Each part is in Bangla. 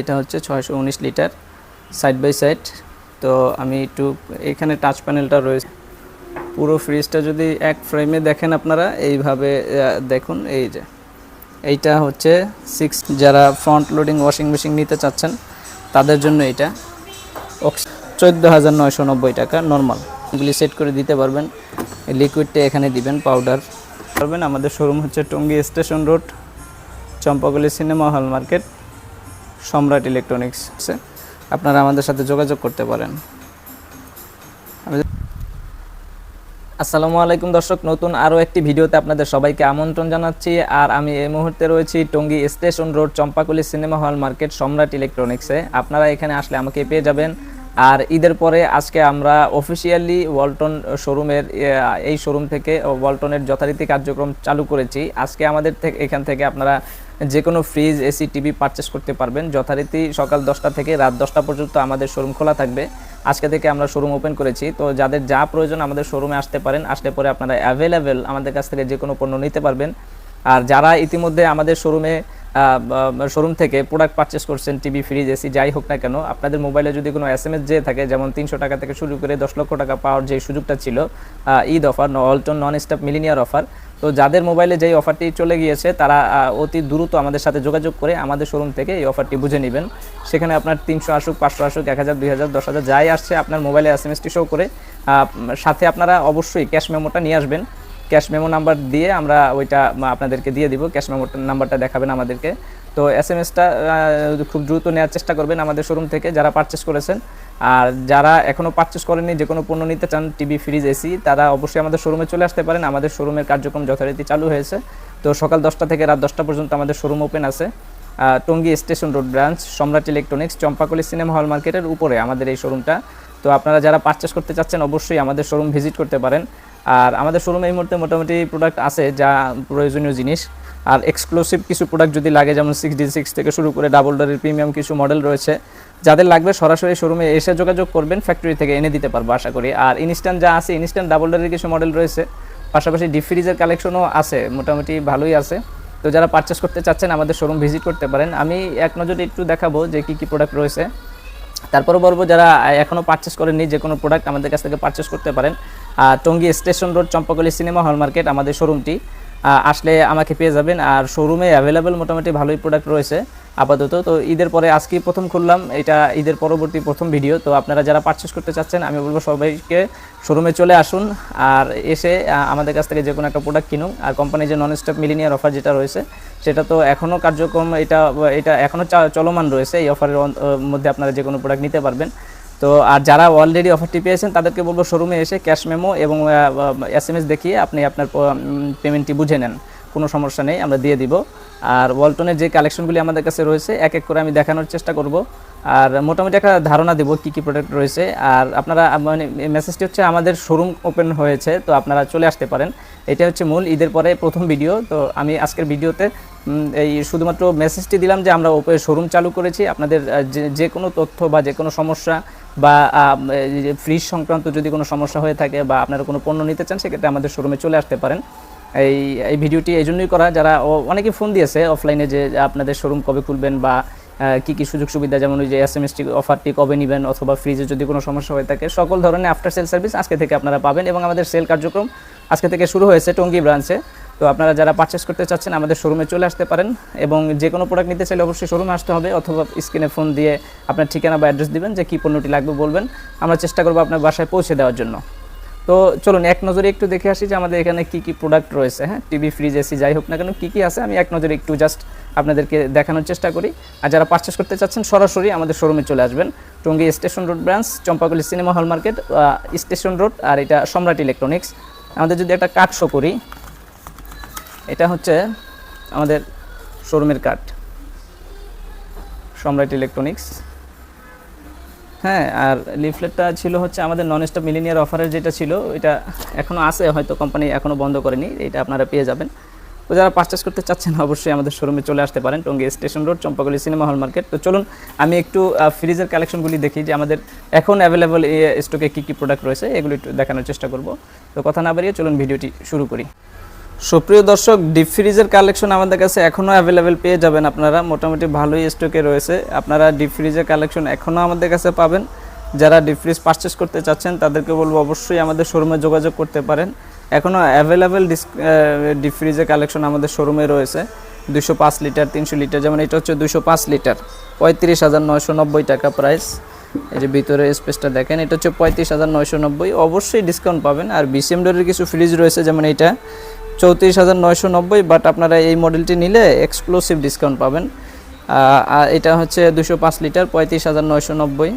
এটা হচ্ছে ছয়শো উনিশ লিটার সাইড বাই সাইড তো আমি একটু এখানে টাচ প্যানেলটা রয়েছে। পুরো ফ্রিজটা যদি এক ফ্রেমে দেখেন আপনারা, এইভাবে দেখুন, এই যে। এইটা হচ্ছে সিক্স যারা ফ্রন্ট লোডিং ওয়াশিং মেশিন নিতে চাচ্ছেন, তাদের জন্য এটা। চোদ্দ হাজার নয়শো নব্বই টাকা নর্মাল এগুলি সেট করে দিতে পারবেন। লিকুইডটা এখানে দিবেন পাউডার পারবেন, আমাদের শোরুম হচ্ছে Tongi station road, Champakali cinema hall market Samrat electronics আপনারা আমাদের সাথে যোগাযোগ করতে পারেন। আসসালামু আলাইকুম দর্শক, নতুন আরও একটি ভিডিওতে আপনাদের সবাইকে আমন্ত্রণ জানাচ্ছি। আর আমি এই মুহূর্তে রয়েছি Tongi station road, Champakali cinema hall market, Samrat ইলেকট্রনিক্সে। আপনারা এখানে আসলে আমাকে পেয়ে যাবেন। আর ঈদের পরে আজকে আমরা অফিসিয়ালি ওয়ালটন শোরুমের এই শোরুম থেকে ওয়ালটনের যথারীতি কার্যক্রম চালু করেছি। আজকে আমাদের থেকে এখান থেকে আপনারা যে কোনো ফ্রিজ এসি টিভি পারচেস করতে পারবেন। যথারীতি সকাল দশটা থেকে রাত দশটা পর্যন্ত আমাদের শোরুম খোলা থাকবে। আজকে থেকে আমরা শোরুম ওপেন করেছি। তো যাদের যা প্রয়োজন আমাদের শোরুমে আসতে পারেন। আসলে পরে আপনারা অ্যাভেলেবেল আমাদের কাছ থেকে যে কোনো পণ্য নিতে পারবেন। আর যারা ইতিমধ্যে আমাদের শোরুমে শোরুম থেকে প্রোডাক্ট পারচেস করছেন টিভি ফ্রিজ এসি যাই হোক না কেন, আপনাদের মোবাইলে যদি কোনো এস এম এস যে থাকে, যেমন তিনশো টাকা থেকে শুরু করে দশ লক্ষ টাকা পাওয়ার যে সুযোগটা ছিল Eid offer Walton non stop millionaire offer তো যাদের মোবাইলে যেই অফারটি চলে গিয়েছে, তারা অতি দ্রুত আমাদের সাথে যোগাযোগ করে আমাদের শোরুম থেকে এই অফারটি বুঝে নেবেন। সেখানে আপনার তিনশো আসুক, পাঁচশো আসুক, এক হাজার, দুই হাজার, দশ হাজার যাই আসছে, আপনার মোবাইলে এস এম এসটি শো করে সাথে আপনারা অবশ্যই ক্যাশ মেমোটা নিয়ে আসবেন। ক্যাশ মেমো নাম্বার দিয়ে আমরা ওইটা আপনাদেরকে দিয়ে দিব। ক্যাশ মেমো নাম্বারটা দেখাবেন আমাদেরকে। তো এস এম এসটা খুব দ্রুত নেওয়ার চেষ্টা করবেন আমাদের শোরুম থেকে। যারা পারচেস করেছেন আর যারা এখনও পারচেস করেননি যে কোনো পণ্য নিতে চান টিভি ফ্রিজ এসি তারা অবশ্যই আমাদের শোরুমে চলে আসতে পারেন। আমাদের শোরুমের কার্যক্রম যথারীতি চালু হয়েছে। তো সকাল দশটা থেকে রাত দশটা পর্যন্ত আমাদের শোরুম ওপেন আছে। Tongi station road branch, Samrat electronics Champakali cinema hall মার্কেটের উপরে আমাদের এই শোরুমটা তো আপনারা যারা পারচেস করতে চাচ্ছেন, অবশ্যই আমাদের শোরুম ভিজিট করতে পারেন। আর আমাদের শোরুমে এই মুহূর্তে মোটামুটি প্রোডাক্ট আছে যা প্রয়োজনীয় জিনিস। আর এক্সক্লুসিভ কিছু প্রোডাক্ট যদি লাগে, যেমন সিক্স ডি সিক্স থেকে শুরু করে ডাবল ডোরের প্রিমিয়াম কিছু মডেল রয়েছে, যাদের লাগবে সরাসরি শোরুমে এসে যোগাযোগ করবেন ফ্যাক্টরি থেকে এনে দিতে পারব আশা করি। আর ইনস্ট্যান্ট যা আছে ইনস্ট্যান্ট ডাবল ডোরের কিছু মডেল রয়েছে, পাশাপাশি ডিপ ফ্রিজের কালেকশনও আছে, মোটামুটি ভালোই আছে। তো যারা পারচেস করতে চাচ্ছেন, আমাদের শোরুম ভিজিট করতে পারেন। আমি এক নজরে একটু দেখাবো যে কী কী প্রোডাক্ট রয়েছে। তারপরে বলব, যারা এখনও পারচেস করেননি, যে কোনো প্রোডাক্ট আমাদের কাছ থেকে পারচেস করতে পারেন। আর Tongi station road, Champakali cinema hall market আমাদের শোরুমটি আসলে আমাকে পেয়ে যাবেন আর শোরুমে অ্যাভেলেবেল মোটামুটি ভালোই প্রোডাক্ট রয়েছে আপাতত। তো ঈদের পরে আজকেই প্রথম খুললাম, এটা ঈদের পরবর্তী প্রথম ভিডিও তো আপনারা যারা পারচেস করতে চাচ্ছেন, আমি বলব সবাইকে শোরুমে চলে আসুন আর এসে আমাদের কাছ থেকে যে কোনো একটা প্রোডাক্ট কিনুন। আর কোম্পানির যে নন স্টপ মিলিনিয়ার অফার যেটা রয়েছে, সেটা তো এখনও কার্যক্রম, এটা এটা এখনও চলমান রয়েছে। এই অফারের মধ্যে আপনারা যে কোনো প্রোডাক্ট নিতে পারবেন। তো আর যারা অলরেডি অফারটি পেয়েছেন, তাদেরকে বলব শোরুমে এসে ক্যাশ মেমো এবং এস এম এস দেখিয়ে আপনি আপনার পেমেন্টটি বুঝে নেন। কোনো সমস্যা নেই, আমরা দিয়ে দিব। আর ওয়ালটনের যে কালেকশনগুলি আমাদের কাছে রয়েছে, এক এক করে আমি দেখানোর চেষ্টা করব। আর মোটামুটি একটা ধারণা দেবো কী কী প্রোডাক্ট রয়েছে। আর আপনারা মানে মেসেজটি হচ্ছে আমাদের শোরুম ওপেন হয়েছে, তো আপনারা চলে আসতে পারেন। এটা হচ্ছে মূল ঈদের পরে প্রথম ভিডিও তো আমি আজকের ভিডিওতে এই শুধুমাত্র মেসেজটি দিলাম যে আমরা শোরুম চালু করেছি। আপনাদের যে- কোনো তথ্য বা যে কোনো সমস্যা বা ফ্রিজ সংক্রান্ত যদি কোনো সমস্যা হয়ে থাকে বা আপনারা কোনো পণ্য নিতে চান, সেক্ষেত্রে আমাদের শোরুমে চলে আসতে পারেন। এই এই ভিডিওটি এই জন্যই করা, যারা অনেকে ফোন দিয়েছে অফলাইনে যে আপনাদের শোরুম কবে খুলবেন বা কি কি সুযোগ সুবিধা, যেমন ওই যে এস এম এসটি অফারটি কবে নেবেন অথবা ফ্রিজে যদি কোনো সমস্যা হয়ে থাকে, সকল ধরনের আফটার সেল সার্ভিস আজকে থেকে আপনারা পাবেন এবং আমাদের সেল কার্যক্রম আজকে থেকে শুরু হয়েছে টঙ্গী ব্রাঞ্চে তো আপনারা যারা পারচেস করতে চাচ্ছেন, আমাদের শোরুমে চলে আসতে পারেন এবং যে কোনো প্রোডাক্ট নিতে চাইলে অবশ্যই শোরুমে আসতে হবে অথবা স্ক্রিনে ফোন দিয়ে আপনার ঠিকানা বা অ্যাড্রেস দিবেন যে কী পণ্যটি লাগবে বলবেন। আমরা চেষ্টা করব আপনার বাসায় পৌঁছে দেওয়ার জন্য। তো চলুন, এক নজরে একটু দেখে আসি যে আমাদের এখানে কি কি প্রোডাক্ট রয়েছে হ্যাঁ? টিভি ফ্রিজ এসি যাই হোক না কেন, কী কী আছে আমি এক নজরে একটু জাস্ট আপনাদেরকে দেখানোর চেষ্টা করি। আর যারা পারচেস করতে চাচ্ছেন, সরাসরি আমাদের শোরুমে চলে আসবেন। Tongi station road branch, Champakali cinema hall market station road, আর এটা সম্রাট ইলেকট্রনিক্স আমাদের যদি একটা কাঠ শো করি, এটা হচ্ছে আমাদের শোরুমের কাঠ সম্রাট ইলেকট্রনিক্স হ্যাঁ আর লিফলেটটা ছিল হচ্ছে আমাদের নন স্টপ মিলিনিয়ার অফারের যেটা ছিল, এটা এখনও আছে, হয়তো কোম্পানি এখনও বন্ধ করেনি, এটা আপনারা পেয়ে যাবেন। তো যারা পারচেস করতে চাচ্ছেন, অবশ্যই আমাদের শোরুমে চলে আসতে পারেন, Tongi station road Champakali cinema hall market তো চলুন, আমি একটু ফ্রিজের কালেকশনগুলি দেখি, যে আমাদের এখন অ্যাভেলেবল স্টকে কী কী প্রোডাক্ট রয়েছে, এগুলো একটু দেখানোর চেষ্টা করব। তো কথা না বাড়িয়ে চলুন, ভিডিওটি শুরু করি। সুপ্রিয় দর্শক ডিপ ফ্রিজের কালেকশন আমাদের কাছে এখনও অ্যাভেলেবেল পেয়ে যাবেন আপনারা। মোটামুটি ভালোই স্টকে রয়েছে। আপনারা ডিপ ফ্রিজের কালেকশন এখনও আমাদের কাছে পাবেন। যারা ডিপ ফ্রিজ পারচেস করতে চাচ্ছেন, তাদেরকে বলব অবশ্যই আমাদের শোরুমে যোগাযোগ করতে পারেন। এখনও অ্যাভেলেবেল ডিপ ফ্রিজের কালেকশন আমাদের শোরুমে রয়েছে। দুশো পাঁচ লিটার তিনশো লিটার যেমন এটা হচ্ছে দুশো পাঁচ লিটার পঁয়ত্রিশ হাজার নয়শো নব্বই টাকা প্রাইস এই যে ভিতরে স্পেসটা দেখেন, এটা হচ্ছে পঁয়ত্রিশ হাজার নয়শো নব্বই। অবশ্যই ডিসকাউন্ট পাবেন। আর বিসিএম ডোরের কিছু ফ্রিজ রয়েছে, যেমন এটা। চৌত্রিশ হাজার নয়শো নব্বই বাট আপনারা এই মডেলটি নিলে এক্সক্লুসিভ ডিসকাউন্ট পাবেন। এটা হচ্ছে দুশো পাঁচ লিটার পঁয়ত্রিশ হাজার নয়শো নব্বই।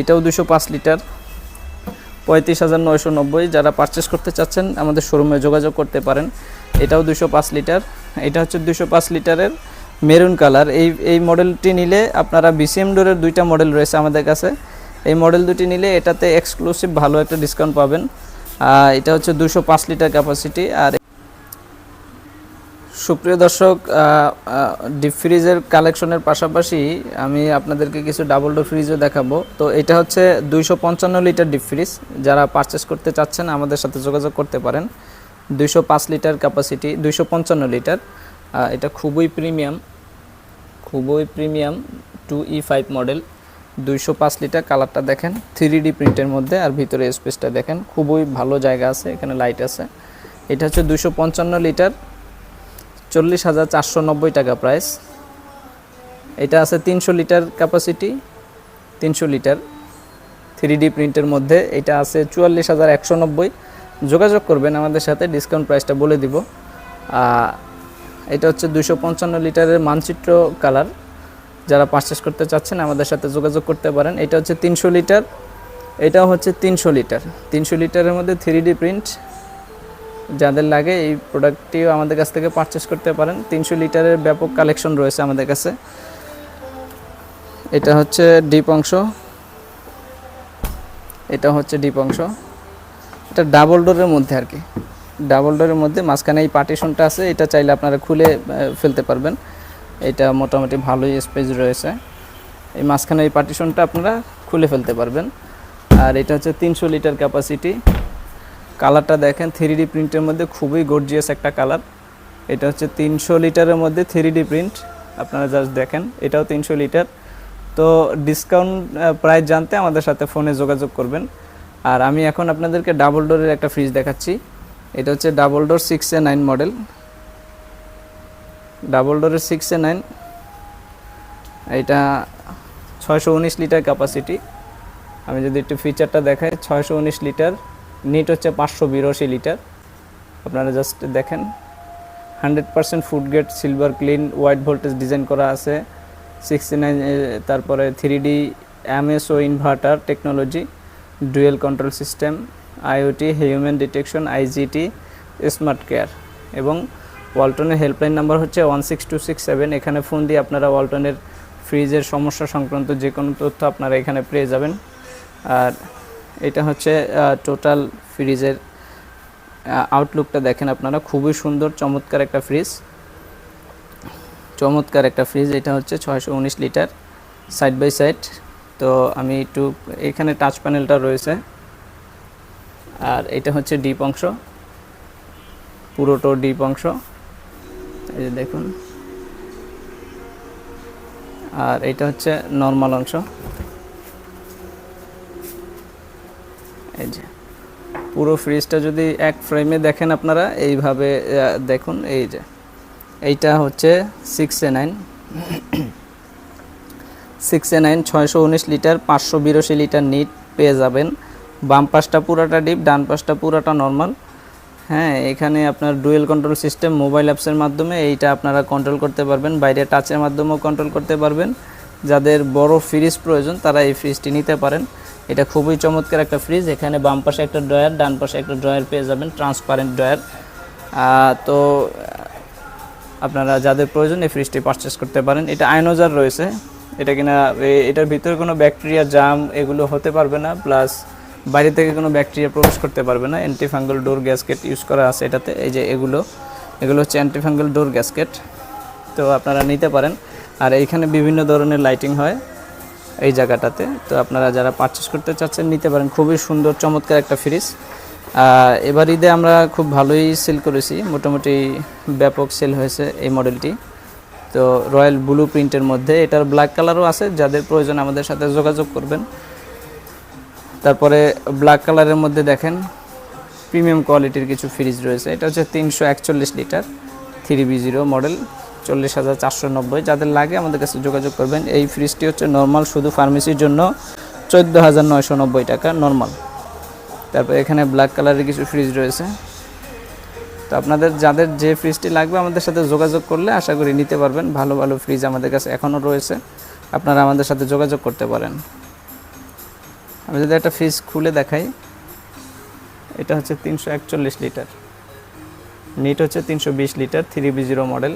এটাও দুশো পাঁচ লিটার পঁয়ত্রিশ হাজার নয়শো নব্বই। যারা পারচেস করতে চাচ্ছেন, আমাদের শোরুমে যোগাযোগ করতে পারেন। এটাও দুশো পাঁচ লিটার এটা হচ্ছে দুশো পাঁচ লিটারের মেরুন কালার এই এই মডেলটি নিলে আপনারা বিসিএম ডোরের দুইটা মডেল রয়েছে আমাদের কাছে। এই মডেল দুটি নিলে এটাতে এক্সক্লুসিভ ভালো একটা ডিসকাউন্ট পাবেন। এটা হচ্ছে দুশো পাঁচ লিটার ক্যাপাসিটি আর সুপ্রিয় দর্শক ডিপ ফ্রিজের কালেকশনের পাশাপাশি আমি আপনাদেরকে কিছু ডাবল ডোর ফ্রিজও দেখাবো। তো এটা হচ্ছে দুইশো পঞ্চান্ন লিটার ডিপ ফ্রিজ যারা পারচেস করতে চাচ্ছেন, আমাদের সাথে যোগাযোগ করতে পারেন। দুইশো পাঁচ লিটার ক্যাপাসিটি দুইশো পঞ্চান্ন লিটার এটা খুবই প্রিমিয়াম খুবই premium two E five model দুইশো পাঁচ লিটার কালারটা দেখেন থ্রি ডি প্রিন্টের মধ্যে আর ভিতরে স্পেসটা দেখেন। খুবই ভালো জায়গা আছে, এখানে লাইট আছে। এটা হচ্ছে পঞ্চান্ন লিটার চল্লিশ হাজার চারশো নব্বই টাকা প্রাইস এটা আছে তিনশো লিটার ক্যাপাসিটি তিনশো লিটার থ্রি ডি প্রিন্টের মধ্যে। এটা আছে চুয়াল্লিশ হাজার একশো নব্বই। যোগাযোগ করবেন আমাদের সাথে ডিসকাউন্ট প্রাইসটা বলে দিব। এটা হচ্ছে দুশো পঞ্চান্ন লিটারের মানচিত্র কালার যারা পারচেস করতে চাচ্ছেন, আমাদের সাথে যোগাযোগ করতে পারেন। এটা হচ্ছে তিনশো লিটার, এটাও হচ্ছে তিনশো লিটার। তিনশো লিটারের মধ্যে থ্রি ডি প্রিন্ট যাদের লাগে এই প্রোডাক্টটিও আমাদের কাছ থেকে পারচেস করতে পারেন। তিনশো লিটারের ব্যাপক কালেকশন রয়েছে আমাদের কাছে। এটা হচ্ছে ডিপ অংশ। এটা হচ্ছে ডিপ অংশ। এটা ডাবল ডোরের মধ্যে আর কি। ডাবল ডোরের মধ্যে মাঝখানে এই পার্টিশনটা আছে, এটা চাইলে আপনারা খুলে ফেলতে পারবেন। এটা মোটামুটি ভালোই স্পেস রয়েছে। এই মাঝখানে এই পার্টিশনটা আপনারা খুলে ফেলতে পারবেন। আর এটা হচ্ছে তিনশো লিটার ক্যাপাসিটি কালারটা দেখেন থ্রি ডি প্রিন্টের মধ্যে খুবই গর্জিয়াস একটা কালার। এটা হচ্ছে তিনশো লিটারের মধ্যে থ্রি ডি প্রিন্ট আপনারা জাস্ট দেখেন, এটাও তিনশো লিটার। তো ডিসকাউন্ট প্রাইস জানতে আমাদের সাথে ফোনে যোগাযোগ করবেন। আর আমি এখন আপনাদেরকে ডাবল ডোরের একটা ফ্রিজ দেখাচ্ছি। এটা হচ্ছে double door six A nine model double ডোরের সিক্স এ নাইন এটা ছয়শো উনিশ লিটার ক্যাপাসিটি আমি যদি একটু ফিচারটা দেখাই, ছয়শো উনিশ লিটার। নিট হচ্ছে পাঁচশো বিরাশি লিটার। আপনারা জাস্ট দেখেন hundred percent food gate silver clean white voltage design করা আছে সিক্সটি নাইন তারপরে three D MSO inverter technology dual control system IoT human detection IGT smart care এবং ওয়ালটনের হেল্পলাইন নাম্বার হচ্ছে one six two six seven এখানে ফোন দিয়ে আপনারা ওয়ালটনের ফ্রিজের সমস্যা সংক্রান্ত যে কোনো তথ্য আপনারা এখানে পেয়ে যাবেন। আর এটা হচ্ছে টোটাল ফ্রিজের আউটলুকটা দেখেন আপনারা। খুবই সুন্দর, চমৎকার একটা ফ্রিজ চমৎকার একটা ফ্রিজ এটা হচ্ছে ছয়শো উনিশ লিটার সাইড বাই সাইড তো আমি একটু, এখানে টাচ প্যানেলটা রয়েছে। আর এটা হচ্ছে ডিপ অংশ। পুরোটো ডিপ অংশ। এই যে দেখুন। আর এটা হচ্ছে নর্মাল অংশ। এই যে। পুরো ফ্রিজটা যদি এক ফ্রেমে দেখেন আপনারা, এইভাবে দেখুন, এই যে। এইটা হচ্ছে six A nine six A nine ছয়শো উনিশ লিটার পাঁচশো বিরাশি লিটার নিট পেয়ে যাবেন। বাম পাশটা পুরাটা ডিপ ডান পাশটা পুরাটা নর্মাল হ্যাঁ এখানে আপনার ডুয়েল কন্ট্রোল সিস্টেম মোবাইল অ্যাপসের মাধ্যমে এইটা আপনারা কন্ট্রোল করতে পারবেন। বাইরে টাচের মাধ্যমেও কন্ট্রোল করতে পারবেন। যাদের বড় ফ্রিজ প্রয়োজন, তারা এই ফ্রিজটি নিতে পারেন। এটা খুবই চমৎকার একটা ফ্রিজ এখানে বাম পাশে একটা ড্রয়ার ডান পাশে একটা ড্রয়ার পেয়ে যাবেন ট্রান্সপারেন্ট ড্রয়ার তো আপনারা যাদের প্রয়োজন এই ফ্রিজটি পারচেস করতে পারেন। এটা আয়নোজার রয়েছে। এটা কিনা এটার ভিতরে কোনো ব্যাকটেরিয়া জাম এগুলো হতে পারবে না। প্লাস বাইরে থেকে কোনো ব্যাকটেরিয়া প্রবেশ করতে পারবে না। অ্যান্টিফাঙ্গাল ডোর গ্যাসকেট ইউজ করা আছে এটাতে। এই যে এগুলো এগুলো হচ্ছে অ্যান্টিফাঙ্গাল ডোর গ্যাসকেট তো আপনারা নিতে পারেন। আর এইখানে বিভিন্ন ধরনের লাইটিং হয়। এই জায়গাটাতে। তো আপনারা যারা পারচেস করতে চাচ্ছেন, নিতে পারেন। খুবই সুন্দর, চমৎকার একটা ফ্রিজ এবার ঈদে আমরা খুব ভালোই সেল করেছি। মোটামুটি ব্যাপক সেল হয়েছে এই মডেলটি তো রয়্যাল ব্লু প্রিন্টের মধ্যে। এটার ব্ল্যাক কালারও আছে। যাদের প্রয়োজন আমাদের সাথে যোগাযোগ করবেন। তারপরে ব্ল্যাক কালারের মধ্যে দেখেন প্রিমিয়াম কোয়ালিটির কিছু ফ্রিজ রয়েছে। এটা হচ্ছে তিনশো একচল্লিশ litre three B zero model চল্লিশ হাজার চারশো নব্বই। যাদের লাগে আমাদের কাছে যোগাযোগ করবেন। এই ফ্রিজটি হচ্ছে নর্মাল, শুধু ফার্মেসির জন্য চোদ্দ হাজার নয়শো নব্বই টাকা, নর্মাল। তারপর এখানে ব্ল্যাক কালারের কিছু ফ্রিজ রয়েছে। তো আপনাদের, যাদের যে ফ্রিজটি লাগবে আমাদের সাথে যোগাযোগ করলে আশা করি নিতে পারবেন। ভালো ভালো ফ্রিজ আমাদের কাছে এখনও রয়েছে। আপনারা আমাদের সাথে যোগাযোগ করতে পারেন। আমি যদি একটা ফ্রিজ খুলে দেখাই। এটা হচ্ছে তিনশো একচল্লিশ লিটার। নিট হচ্ছে তিনশো বিশ litre, three B zero model.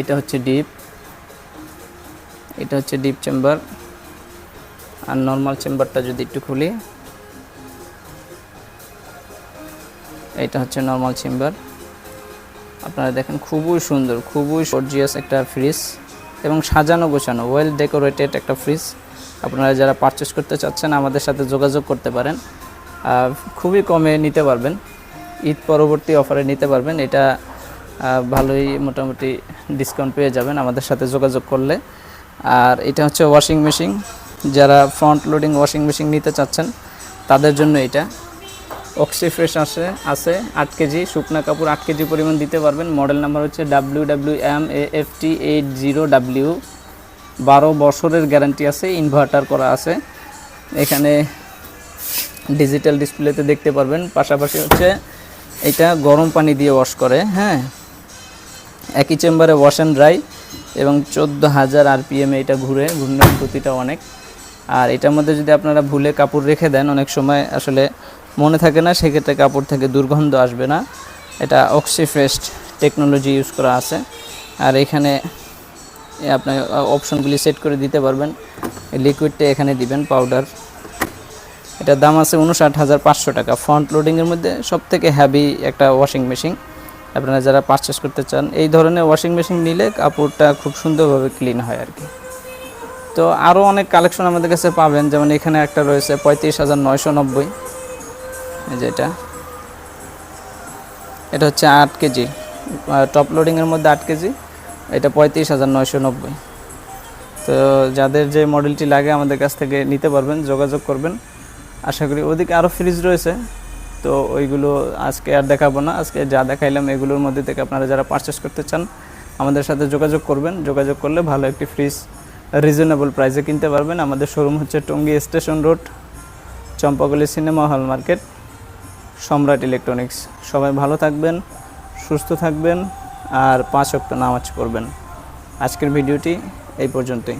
এটা হচ্ছে ডিপ। এটা হচ্ছে ডিপ চেম্বার। আর নর্মাল চেম্বারটা যদি একটু খুলি, এটা হচ্ছে নর্মাল চেম্বার। আপনারা দেখেন খুবই সুন্দর, খুবই গর্জিয়াস একটা ফ্রিজ এবং সাজানো গোছানো ওয়েল ডেকোরেটেড একটা ফ্রিজ আপনারা যারা পারচেস করতে চাচ্ছেন, আমাদের সাথে যোগাযোগ করতে পারেন। খুবই কমে নিতে পারবেন। ঈদ পরবর্তী অফারে নিতে পারবেন। এটা ভালোই মোটামুটি ডিসকাউন্ট পেয়ে যাবেন আমাদের সাথে যোগাযোগ করলে। আর এটা হচ্ছে ওয়াশিং মেশিন যারা ফ্রন্ট লোডিং ওয়াশিং মেশিন নিতে চাচ্ছেন, তাদের জন্য এটা। অক্সি ফ্রেশ আছে আছে আট কেজি, শুকনা কাপড় আট কেজি পরিমাণ দিতে পারবেন। মডেল নাম্বার হচ্ছে W W M A F T eight zero W বারো বছরের গ্যারান্টি আছে ইনভার্টার করা আছে। এখানে ডিজিটাল ডিসপ্লেতে দেখতে পারবেন। পাশাপাশি হচ্ছে এটা গরম পানি দিয়ে ওয়াশ করে হ্যাঁ। একই চেম্বারে ওয়াশ অ্যান্ড ড্রাই এবং চোদ্দ হাজার আরপিএমে এটা ঘুরে ঘূর্ণন গতিটা অনেক। আর এটার মধ্যে যদি আপনারা ভুলে কাপড় রেখে দেন, অনেক সময় আসলে মনে থাকে না, সেক্ষেত্রে কাপড় থেকে দুর্গন্ধ আসবে না। এটা অক্সিফ্রেস্ট টেকনোলজি ইউজ করা আছে। আর এখানে এ আপনি অপশনগুলি সেট করে দিতে পারবেন। লিকুইডটা এখানে দিবেন পাউডার এটার দাম আছে উনষাট হাজার পাঁচশো টাকা। ফ্রন্ট লোডিংয়ের মধ্যে সব থেকে হ্যাভি একটা ওয়াশিং মেশিন আপনারা যারা পারচেস করতে চান, এই ধরনের ওয়াশিং মেশিন নিলে কাপড়টা খুব সুন্দরভাবে ক্লিন হয় আর কি। তো আরও অনেক কালেকশন আমাদের কাছে পাবেন, যেমন এখানে একটা রয়েছে পঁয়ত্রিশ হাজার নয়শো নব্বই। যেটা এটা। হচ্ছে আট কেজি। টপ লোডিংয়ের মধ্যে আট কেজি, এটা পঁয়ত্রিশ হাজার নয়শো নব্বই। তো যাদের যে মডেলটি লাগে আমাদের কাছ থেকে নিতে পারবেন, যোগাযোগ করবেন। আশা করি ওদিকে আরও ফ্রিজ রয়েছে। তো ওইগুলো আজকে আর দেখাবো না। আজকে যা দেখাইলাম এগুলোর মধ্যে থেকে আপনারা যারা পারচেস করতে চান, আমাদের সাথে যোগাযোগ করবেন। যোগাযোগ করলে ভালো একটি ফ্রিজ রিজনেবল প্রাইসে কিনতে পারবেন। আমাদের শোরুম হচ্ছে Tongi station road Champakali cinema hall market Samrat electronics সবাই ভালো থাকবেন, সুস্থ থাকবেন, আর পাঁচ অক্ট নামাজ পড়বেন। আজকের ভিডিওটি এই পর্যন্তই।